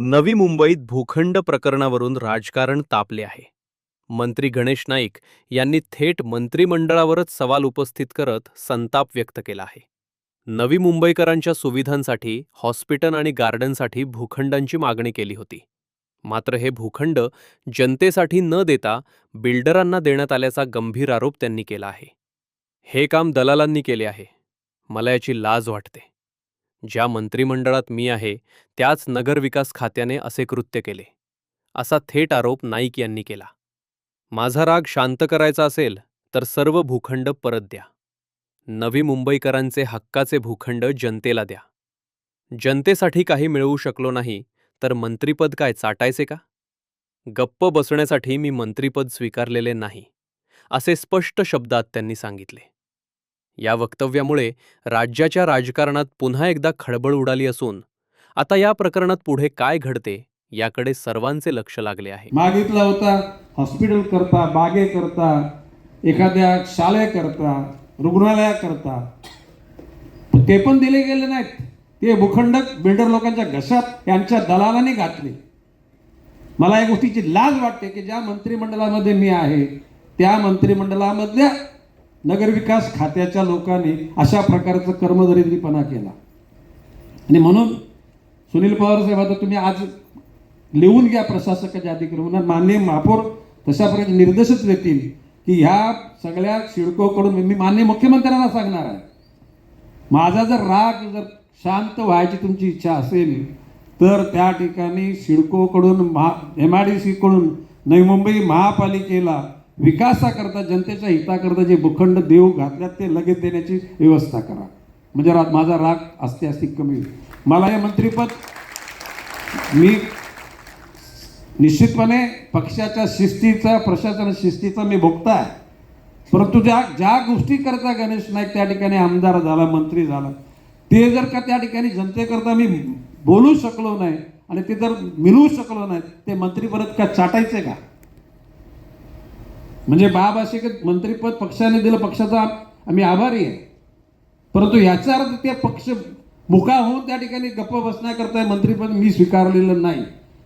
नवी मुंबईत भूखंड प्रकरणावरून राजकारण तापले आहे. मंत्री गणेश नाईक यांनी थेट मंत्रिमंडळावरच सवाल उपस्थित करत संताप व्यक्त केला आहे. नवी मुंबईकरांच्या सुविधांसाठी हॉस्पिटल आणि गार्डनसाठी भूखंडांची मागणी केली होती. मात्र हे भूखंड जनतेसाठी न देता बिल्डरांना देण्यात आल्याचा गंभीर आरोप त्यांनी केला आहे. हे काम दलालांनी केले आहे. मला याची लाज वाटते. ज्या मंत्रिमंडळात मी आहे त्याच नगरविकास खात्याने असे कृत्य केले. असा थेट आरोप नाईक यांनी केला. माझा राग शांत करायचा असेल तर सर्व भूखंड परत द्या. नवी मुंबईकरांचे हक्काचे भूखंड जनतेला द्या. जनतेसाठी काही मिळवू शकलो नाही तर मंत्रिपद काय चाटायचे का? गप्प बसण्यासाठी मी मंत्रीपद स्वीकारलेले नाही असे स्पष्ट शब्दात त्यांनी सांगितले. या वक्तव्यामुळे राज्याच्या राजकारणात पुन्हा एकदा खळबळ उडाली असून आता या प्रकरणात पुढे काय घडते याकडे सर्वांचे लक्ष लागले आहे. मागितला होता हॉस्पिटल करता बागे करता एखाद्या शाळे करता रुग्णालया करता. ते पण दिले गेले नाहीत. ते भूखंड बिल्डर लोकांच्या घशात यांच्या दलालाने घातले. मला या गोष्टीची लाज वाटते की ज्या मंत्रिमंडळामध्ये मी आहे त्या मंत्रिमंडळामधल्या नगरविकास खात्याच्या लोकांनी अशा प्रकारचं कर्मदरिद्रीपणा केला. आणि म्हणून सुनील पवार साहेब आता तुम्ही आज लिहून घ्या प्रशासकाच्या अधिकृत मान्य महापौर तशा प्रकारे निर्देशच देतील की ह्या सगळ्या शिडकोकडून मी मान्य मुख्यमंत्र्यांना सांगणार आहे. माझा जर राग जर शांत व्हायची तुमची इच्छा असेल तर त्या ठिकाणी सिडकोकडून महा एम आय डी सीकडून नवी मुंबई महापालिकेला विकासाकरता जनतेच्या हिताकरता जे भूखंड देऊ घातल्यात ते लगेच देण्याची व्यवस्था करा. म्हणजे रा माझा राग असते असते कमी होईल. मला हे मंत्रीपद मी निश्चितपणे पक्षाच्या शिस्तीचा प्रशासन शिस्तीचा मी भोगता आहे परंतु ज्या ज्या गोष्टीकरता गणेश नाईक त्या ठिकाणी आमदार झाला मंत्री झाला ते जर का त्या ठिकाणी जनतेकरता मी बोलू शकलो नाही आणि ते जर मिळवू शकलो नाही ते मंत्री परत का चाटायचे का? म्हणजे बाब असे की मंत्रीपद पक्षाने दिलं पक्षाचा आम्ही आभारी आहे. परंतु याचा अर्थ ते पक्ष मुका होऊन त्या ठिकाणी गप्प बसण्याकरता मंत्रीपद मी स्वीकारलेलं नाही.